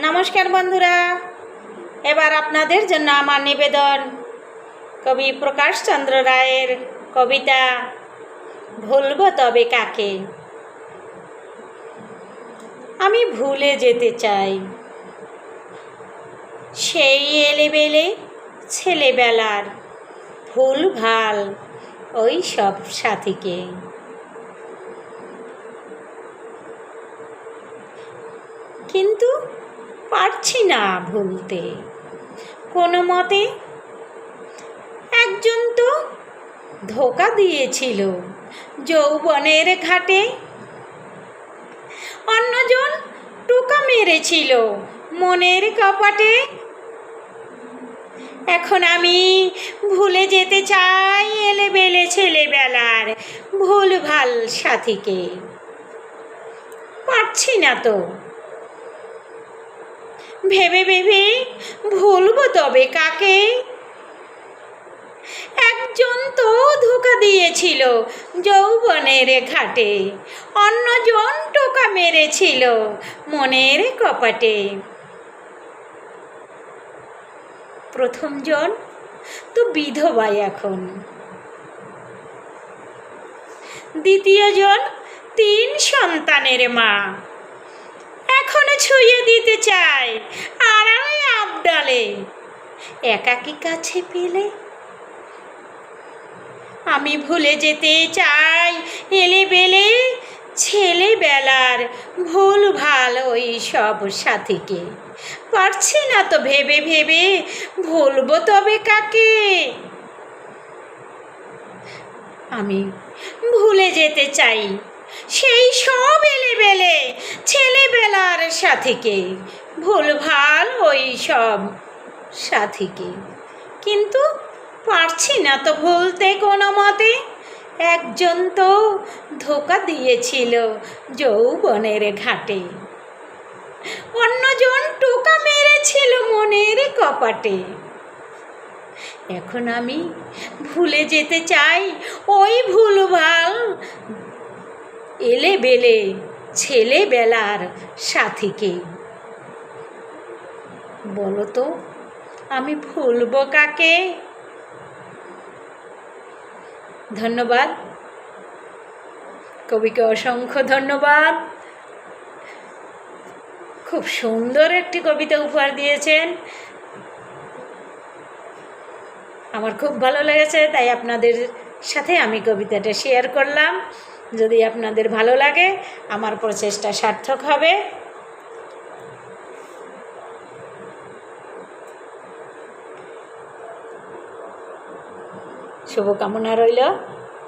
নমস্কার বন্ধুরা। এবার আপনাদের জন্য আমার নিবেদন। কবি প্রকাশচন্দ্র রায়ের কবিতা, ভুলব তবে কাকে? আমি ভুলে যেতে চাই। সেই এলেবেলে ছেলেবেলার ভুল ভালো ওই সব সাথীকে। কিন্তু পারছি না ভুলতে কোনো মতে একজন তো ধোকা দিয়েছিল যৌবনের ঘাটে। অন্যজন টোকা মেরেছিল মনের কপাটে। এখন আমি ভুলে যেতে চাই এলেবেলে ছেলেবেলার ভুল ভালো সাথীকে। পারছি না তো ভেবে ভেবে ভুলবো তবে কাকে? একজন তো ধোকা দিয়েছিল যৌবনের ঘাটে অন্যজন টোকা মেরেছিল মনের কপাটে। প্রথমজন তো বিধবা এখন। দ্বিতীয়জন তিন সন্তানের মা। এখনও ছুঁয়ে দিতে চাই। আড়াই আবডালে। একাকি কাছে পেলে। আমি ভুলে যেতে চাই। এলে বেলে ছেলেবেলার ভুল ভালো ওই সব সাথীকে। পারছি না তো ভেবে ভেবে, ভুলবো তবে কাকে? আমি ভুলে যেতে চাই। সেই সব এলে সাথীকে ভুলভাল ওই সব সাথীকে। কিন্তু পারছি না তো ভুলতে কোনো মতে। একজন তো ধোকা দিয়েছিল যৌবনের ঘাটে। অন্যজন টোকা মেরেছিল মনের কপাটে। এখন আমি ভুলে যেতে চাই ওই ভুলভাল এলে বেলে ছেলেবেলার সাথীকে। বলো তো আমি ভুলবো কাকে? ধন্যবাদ। কবিকে অসংখ্য ধন্যবাদ। খুব সুন্দর একটি কবিতা উপহার দিয়েছেন। আমার খুব ভালো লেগেছে, তাই আপনাদের সাথে আমি কবিতাটা শেয়ার করলাম। যদি আপনাদের ভালো লাগে আমার প্রচেষ্টা সার্থক হবে। শুভকামনা রইল।